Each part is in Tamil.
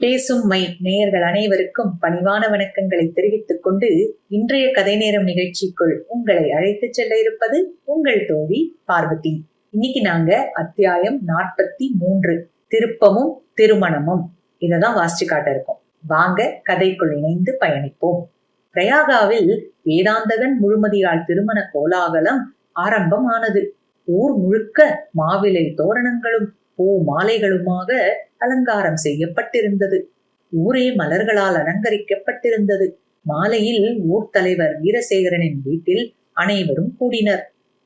பேசும் மை நேயர்கள் அனைவருக்கும் பணிவான வணக்கங்களை தெரிவித்துக் கொண்டு இன்றைய கதை நேரம் நிகழ்ச்சிக்குள் உங்களை அழைத்துச் செல்ல இருப்பது உங்கள் தோழி பார்வதி. இன்னைக்கு நாங்க அத்தியாயம் நாற்பத்தி மூன்று திருப்பமும் திருமணமும். இததான் வாசிச்சு காட்ட இருக்கோம். வாங்க கதைக்குள் இணைந்து பயணிப்போம். பிரயாகாவில் வேதாந்தகன் முழுமதியால் திருமண கோலாகலம் ஆரம்பமானது. ஊர் முழுக்க மாவிலை தோரணங்களும் பூ மாலைகளுமாக அலங்காரம் செய்யப்பட்டிருந்தது. ஊரே மலர்களால் அலங்கரிக்கப்பட்டிருந்தது. மாலையில் ஊர் தலைவர் வீரசேகரனின் வீட்டில் அனைவரும் கூடினர்.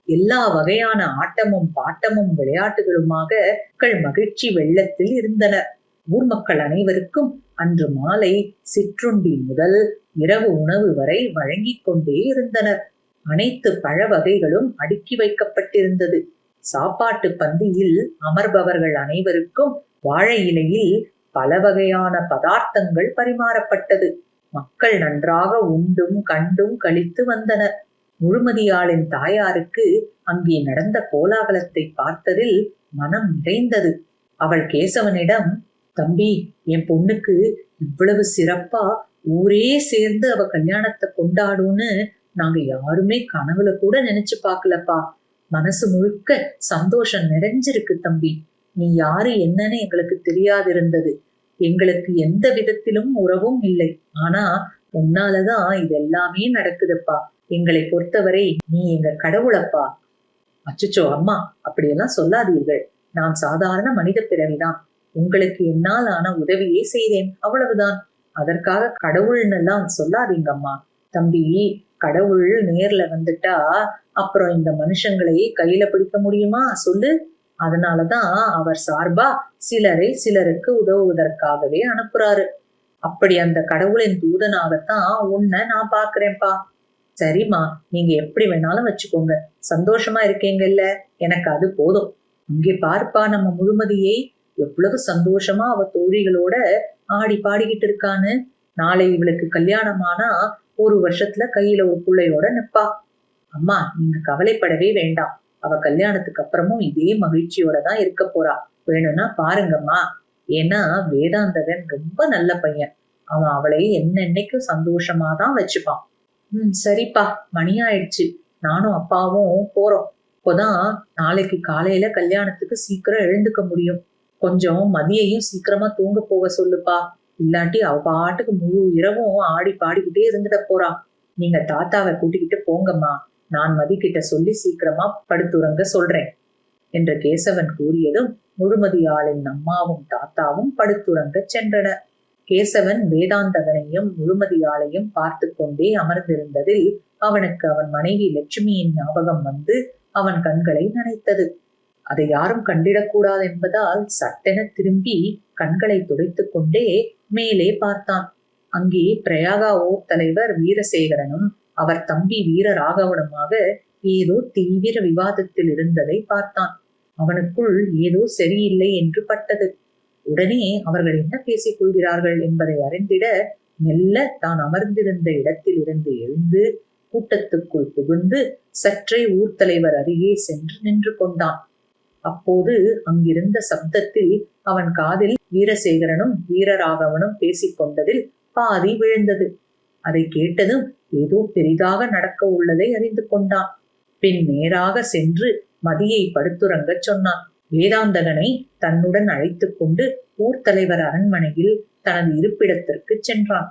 எல்லா வகையான ஆட்டமும் பாட்டமும் விளையாட்டுகளுமாக மக்கள் மகிழ்ச்சி வெள்ளத்தில் இருந்தனர். ஊர் மக்கள் அனைவருக்கும் அன்று மாலை சிற்றுண்டி முதல் இரவு உணவு வரை வழங்கிக் கொண்டே இருந்தனர். அனைத்து பழ வகைகளும் அடுக்கி வைக்கப்பட்டிருந்தது. சாப்பாட்டு பந்தியில் அமர்பவர்கள் அனைவருக்கும் வாழை இலையில் பல வகையான பதார்த்தங்கள் பரிமாறப்பட்டது. மக்கள் நன்றாக உண்டும் கண்டும் கழித்து வந்தனர். முழுமதியாளின் தாயாருக்கு அங்கே நடந்த கோலாகலத்தை பார்த்ததில் மனம் நிறைந்தது. அவள் கேசவனிடம் தம்பி என் பொண்ணுக்கு இவ்வளவு சிறப்பா ஊரே சேர்ந்து அவ கல்யாணத்தை கொண்டாடும்னு நாங்க யாருமே கனவுல கூட நினைச்சு பார்க்கலப்பா. மனசு முழுக்க சந்தோஷம் நிறைஞ்சிருக்கு தம்பி. நீ யாரு என்னன்னு எங்களுக்கு தெரியாதிருந்தது. எங்களுக்கு எந்த விதத்திலும் உறவும் இல்லை. ஆனா உன்னாலதான் இது எல்லாமே நடக்குதுப்பா. எங்களை பொறுத்தவரை நீ எங்க கடவுளப்பா. அச்சுச்சோ அம்மா அப்படியெல்லாம் சொல்லாதீர்கள். நான் சாதாரண மனித பிறவிதான். உங்களுக்கு என்னால் ஆன உதவியே செய்தேன். அவ்வளவுதான். அதற்காக கடவுள்னெல்லாம் சொல்லாதீங்க அம்மா தம்பி கடவுள் நேர்ல வந்துட்டா அப்புறம் இந்த மனுஷங்களை கையில பிடிக்க முடியுமா? சொல்லு. அதனாலதான் அவர் சார்பா சிலரை சிலருக்கு உதவுவதற்காகவே அனுப்புறாரு. அப்படி அந்த கடவுளின் தூதனாகத்தான் உன்னை நான் பாக்குறேன்ப்பா சரிம்மா நீங்க எப்படி வேணாலும் வச்சுக்கோங்க. சந்தோஷமா இருக்கீங்கல்ல எனக்கு அது போதும். இங்கே பார்ப்பா நம்ம முழுமதியை. எவ்வளவு சந்தோஷமா அவ தோழிகளோட ஆடி பாடிக்கிட்டு இருக்கான்னு. நாளை இவளுக்கு கல்யாணமானா ஒரு வருஷத்துல கையில ஒரு பிள்ளையோட நிப்பா. அம்மா நீங்க கவலைப்படவே வேண்டாம். அவ கல்யாணத்துக்கு அப்புறமும் இதே மகிழ்ச்சியோட தான் இருக்க போறா. வேணும்னா பாருங்கம்மா. ஏன்னா வேதாந்தகன் ரொம்ப நல்ல பையன். அவன் அவளை என்னென்னைக்கும் சந்தோஷமா தான் வச்சுப்பான். ம் சரிப்பா. மணி ஆயிடுச்சு. நானும் அப்பாவும் போறோம். இப்போதான் நாளைக்கு காலையில கல்யாணத்துக்கு சீக்கிரம் எழுந்துக்க முடியும். கொஞ்சம் மதியையும் சீக்கிரமா தூங்க போக சொல்லுப்பா. இல்லாட்டி அவ பாட்டுக்கு முழு இரவும் ஆடி பாடிக்கிட்டே இருந்துட போறா. நீங்க தாத்தாவை கூட்டிக்கிட்டு போங்கம்மா. நான் மதிக்கிட்ட சொல்லி சீக்கிரமா படுத்துறங்க சொல்றேன் என்று கேசவன் கூறியதும் முழுமதியாளின் அம்மாவும் தாத்தாவும் படுத்துறங்க சென்றனர் கேசவன் வேதாந்தகனையும் முழுமதியாளையும் பார்த்து கொண்டே அமர்ந்திருந்ததில் அவனுக்கு அவன் மனைவி லட்சுமியின் ஞாபகம் வந்து அவன் கண்களை நனைத்தது. அதை யாரும் கண்டிடக்கூடாது என்பதால் சட்டென திரும்பி கண்களை துடைத்துக் கொண்டே மேலே பார்த்தான். அங்கே பிரயாகா ஓர் தலைவர் வீரசேகரனும் அவர் தம்பி வீர ராகவனுமாக ஏதோ தீவிர விவாதத்தில் இருந்ததை பார்த்தான். அவனுக்குள் ஏதோ சரியில்லை என்று பட்டது. உடனே அவர்கள் என்ன பேசிக் கொள்கிறார்கள் என்பதை அறிந்திட மெல்ல தான் அமர்ந்திருந்த இடத்தில் இருந்து எழுந்து கூட்டத்துக்குள் புகுந்து சற்றே ஊர் தலைவர் அருகே சென்று நின்று கொண்டான். அப்போது அங்கிருந்த சப்தத்தில் அவன் காதில் வீரசேகரனும் வீரராகவனும் பேசிக் கொண்டதில் பாதி விழுந்தது. அதை கேட்டதும் ஏதோ பெரிதாக நடக்க உள்ளதை அறிந்து கொண்டான். பின் நேராக சென்று மதியை படுத்துறங்கச் சொன்னான். வேதாந்தகனை தன்னுடன் அழைத்து கொண்டு ஊர் தலைவர் அரண்மனையில் தனது இருப்பிடத்திற்கு சென்றான்.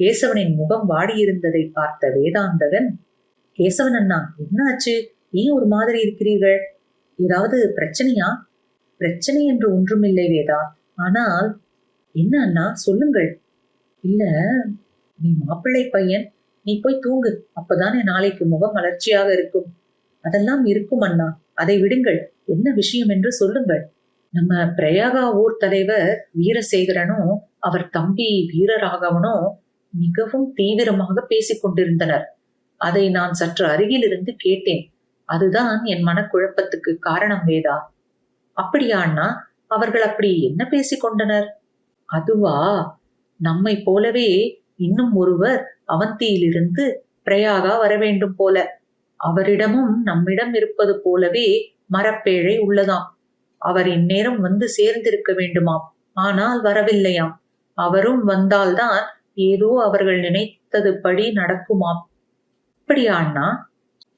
கேசவனின் முகம் வாடியிருந்ததை பார்த்த வேதாந்தகன் கேசவன் அண்ணா என்னாச்சு? ஏன் ஒரு மாதிரி இருக்கிறீர்கள்? ஏதாவது பிரச்சனையா? பிரச்சனை என்று ஒன்றுமில்லை வேதா. ஆனால் என்ன அண்ணா? சொல்லுங்கள். இல்ல நீ மாப்பிள்ளை பையன். நீ போய் தூங்கு. அப்பதானே நாளைக்கு முகம் மலர்ச்சியாக இருக்கும். அதெல்லாம் இருக்கும் அண்ணா. அதை விடுங்கள். என்ன விஷயம் என்று சொல்லுங்கள். நம்ம பிரயாகா ஊர் தலைவர் வீரசேகரனும் அவர் தம்பி வீரராகவனும் மிகவும் தீவிரமாக பேசிக் கொண்டிருந்தனர் அதை நான் சற்று அருகில் இருந்து கேட்டேன். அதுதான் என் மனக்குழப்பத்துக்கு காரணம் வேதா. அப்படியான்னா அவர்கள் அப்படி என்ன பேசிக் கொண்டனர்? அதுவா? நம்மை போலவே இன்னும் ஒருவர் அவந்தியிலிருந்து பிரயாகா வர வேண்டும் போல. அவரிடமும் நம்மிடம் இருப்பது போலவே மரப்பேழை உள்ளதாம். அவர் இந்நேரம் வந்து சேர்ந்திருக்க வேண்டுமாம். ஆனால் வரவில்லையாம். அவரும் வந்தால்தான் ஏதோ அவர்கள் நினைத்தது படி நடக்குமாம். அப்படியா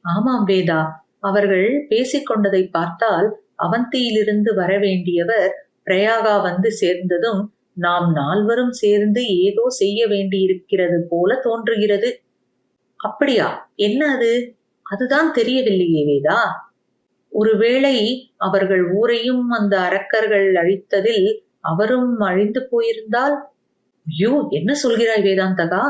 ஆமாம் வேதா. அவர்கள் பேசிக்கொண்டதை பார்த்தால் அவந்தியிலிருந்து வர வேண்டியவர் பிரயாகா வந்து சேர்ந்ததும் நாம் நால்வரும் சேர்ந்து ஏதோ செய்ய வேண்டியிருக்கிறது போல தோன்றுகிறது. அப்படியா? என்ன அது? அதுதான் தெரியவில்லையே வேதா. ஒருவேளை அவர்கள் ஊரையும் அந்த அரக்கர்கள் அழித்ததில் அவரும் அழிந்து போயிருந்தால்? ஐயோ என்ன சொல்கிறாய் வேதாந்தகா?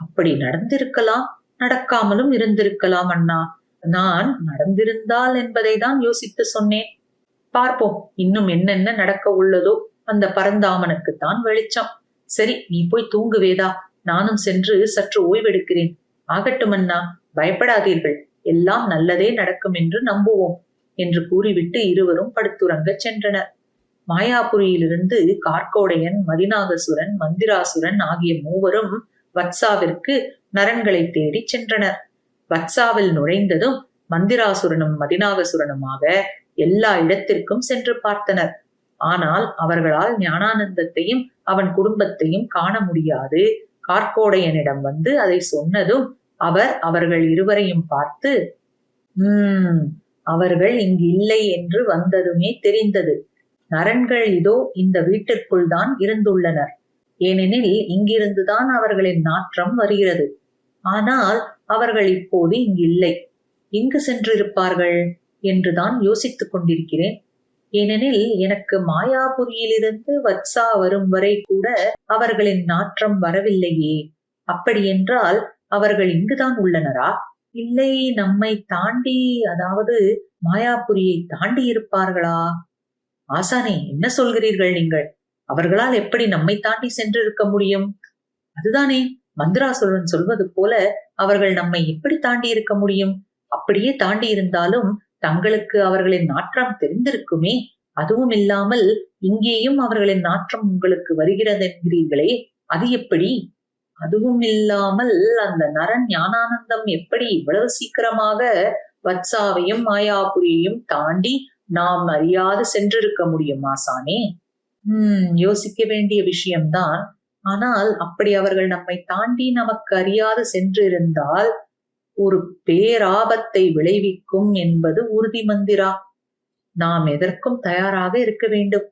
அப்படி நடந்திருக்கலாம். நடக்காமலும் இருந்திருக்கலாம் அண்ணா. நான் நடந்திருந்தால் என்பதை தான் யோசித்து சொன்னேன். பார்ப்போம் இன்னும் என்னென்ன நடக்க உள்ளதோ அந்த பரந்தாமனுக்கு தான் வெளிச்சம். சரி நீ போய் தூங்கு வேதா. நானும் சென்று சற்று ஓய்வெடுக்கிறேன். ஆகட்டும் அண்ணா. பயப்படாதீர்கள். எல்லாம் நல்லதே நடக்கும் என்று நம்புவோம் என்று கூறிவிட்டு இருவரும் படுத்துறங்கச் சென்றனர். மாயாபுரியிலிருந்து கார்கோடையன் மதிநாகசுரன் மந்திராசுரன் ஆகிய மூவரும் வத்சாவிற்கு நரன்களை தேடி சென்றனர். வத்சாவில் நுழைந்ததும் மந்திராசுரனும் மதினாகசுரனுமாக எல்லா இடத்திற்கும் சென்று பார்த்தனர். ஆனால் அவர்களால் ஞானானந்தத்தையும் அவன் குடும்பத்தையும் காண முடியாது. கார்கோடையனிடம் வந்து அதை சொன்னதும் அவர் அவர்கள் இருவரையும் பார்த்து உம் அவர்கள் இங்கு இல்லை என்று வந்ததுமே தெரிந்தது. நரன்கள் இதோ இந்த வீட்டிற்குள் தான் இருந்துள்ளனர். ஏனெனில் இங்கிருந்துதான் அவர்களின் நாற்றம் வருகிறது. ஆனால் அவர்கள் இப்போது இங்கில்லை. எங்கு சென்றிருப்பார்கள்? என்றுதான் யோசித்துக் கொண்டிருக்கிறேன். ஏனெனில் எனக்கு மாயாபுரியிலிருந்து வத்சா வரும் வரை கூட அவர்களின் நாற்றம் வரவில்லையே. அப்படியென்றால் அவர்கள் இங்குதான் உள்ளனரா? இல்லை நம்மை தாண்டி அதாவது மாயாபுரியை தாண்டி இருப்பார்களா? ஆசானே என்ன சொல்கிறீர்கள் நீங்கள்? அவர்களால் எப்படி நம்மை தாண்டி சென்றிருக்க முடியும்? அதுதானே மந்திராசுரன் சொல்வது போல அவர்கள் நம்மை எப்படி தாண்டி இருக்க முடியும்? அப்படியே தாண்டி இருந்தாலும் தங்களுக்கு அவர்களின் நாற்றம் தெரிந்திருக்குமே அதுவும் இல்லாமல் இங்கேயும் அவர்களின் நாற்றம் உங்களுக்கு வருகிறது என்கிறீர்களே அது எப்படி? அதுவும் இல்லாமல் அந்த நரன் ஞானானந்தம் எப்படி இவ்வளவு சீக்கிரமாக வத்சாவையும் மாயாபுரியையும் தாண்டி நாம் அறியாது சென்றிருக்க முடியும் ஆசானே? உம் யோசிக்க வேண்டிய விஷயம்தான். ஆனால் அப்படி அவர்கள் நம்மை தாண்டி நமக்கு அறியாது சென்றிருந்தால் ஒரு பேராபத்தை விளைவிக்கும் என்பது உறுதி மந்திரா. நாம் எதற்கும் தயாராக இருக்க வேண்டும்.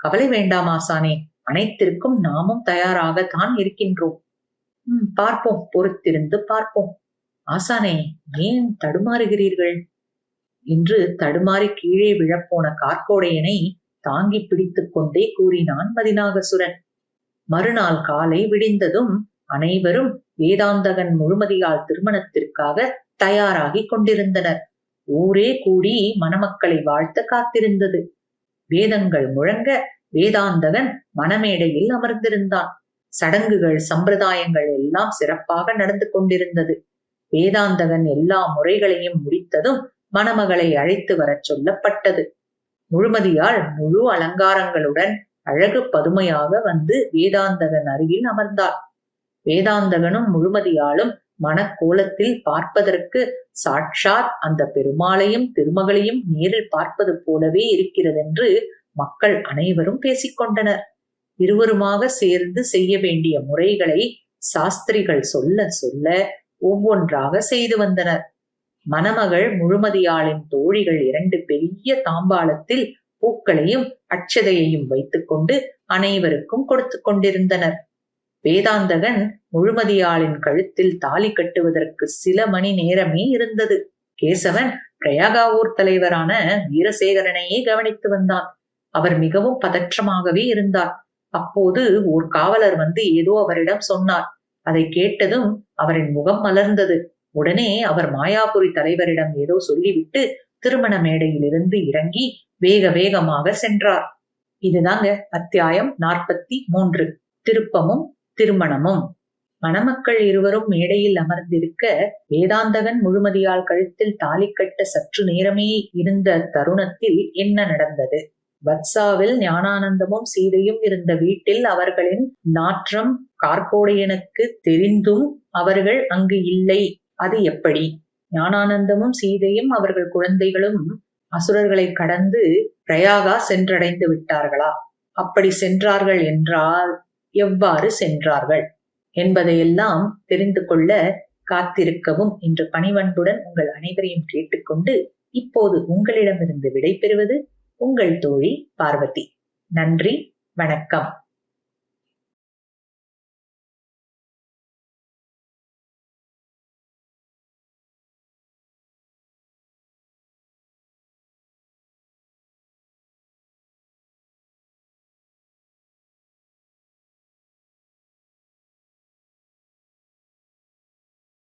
கவலை வேண்டாம் ஆசானே அனைத்திற்கும் நாமும் தயாராகத்தான் இருக்கின்றோம். உம் பார்ப்போம் பொறுத்திருந்து பார்ப்போம். ஆசானே ஏன் தடுமாறுகிறீர்கள்? என்று தடுமாறி கீழே விழப்போன கார்கோடையனை தாங்கி பிடித்துக் கொண்டே கூறினான் மதிநாகசுரன். மறுநாள் காலை விடிந்ததும் அனைவரும் வேதாந்தகன் முழுமதியால் திருமணத்திற்காக தயாராகி கொண்டிருந்தனர். ஊரே கூடி மணமக்களை வாழ்த்த காத்திருந்தது. வேதங்கள் முழங்க வேதாந்தகன் மணமேடையில் அமர்ந்திருந்தான். சடங்குகள் சம்பிரதாயங்கள் எல்லாம் சிறப்பாக நடந்து கொண்டிருந்தது. வேதாந்தகன் எல்லா முறைகளையும் முடித்ததும் மணமகளை அழைத்து வரச் சொல்லப்பட்டது. முழுமதியால் முழு அலங்காரங்களுடன் அழகு பதுமையாக வந்து வேதாந்தகன் அருகில் அமர்ந்தார். வேதாந்தகனும் முழுமதியாலும் மனக்கோலத்தில் பார்ப்பதற்கு சாட்சாத் அந்த பெருமாளையும் திருமகளையும் நேரில் பார்ப்பது போலவே இருக்கிறதென்று மக்கள் அனைவரும் பேசிக்கொண்டனர். இருவருமாக சேர்ந்து செய்ய வேண்டிய முறைகளை சாஸ்திரிகள் சொல்ல சொல்ல ஒவ்வொன்றாக செய்து வந்தனர். மணமகள் முழுமதியாளின் தோழிகள் இரண்டு பெரிய தாம்பாளத்தில் பூக்களையும் அச்சதையையும் வைத்துக்கொண்டு அனைவருக்கும் கொடுத்து கொண்டிருந்தனர். வேதாந்தகன் முழுமதியாளின் கழுத்தில் தாலி கட்டுவதற்கு சில மணி நேரமே இருந்தது. கேசவன் பிரயாகாவூர் தலைவரான வீரசேகரனையே கவனித்து வந்தான். அவர் மிகவும் பதற்றமாகவே இருந்தார். அப்போது ஓர் காவலர் வந்து ஏதோ அவரிடம் சொன்னார். அதை கேட்டதும் அவரின் முகம் மலர்ந்தது. உடனே அவர் மாயாபுரி தலைவரிடம் ஏதோ சொல்லிவிட்டு திருமண மேடையிலிருந்து இறங்கி வேக வேகமாக சென்றார். இதுதாங்க அத்தியாயம் நாற்பத்தி மூன்று. திருப்பமும் திருமணமும். மணமக்கள் இருவரும் மேடையில் அமர்ந்திருக்க வேதாந்தகன் முழுமதியால் கழுத்தில் தாலி கட்ட சற்று நேரமே இருந்த தருணத்தில் என்ன நடந்தது? வத்சாவில் ஞானானந்தமும் சீதையும் இருந்த வீட்டில் அவர்களின் நாற்றம் கார்கோடையனுக்கு தெரிந்தும் அவர்கள் அங்கு இல்லை. அது எப்படி? ஞானானந்தமும் சீதையும் அவர்கள் குழந்தைகளும் அசுரர்களை கடந்து பிரயாகா சென்றடைந்து விட்டார்களா? அப்படி சென்றார்கள் என்றால் எவ்வாறு சென்றார்கள்? என்பதையெல்லாம் தெரிந்து கொள்ள காத்திருக்கவும் என்று பணிவன்புடன் உங்கள் அனைவரையும் கேட்டுக்கொண்டு இப்போது உங்களிடமிருந்து விடைபெறுவது உங்கள் தோழி பார்வதி. நன்றி வணக்கம்.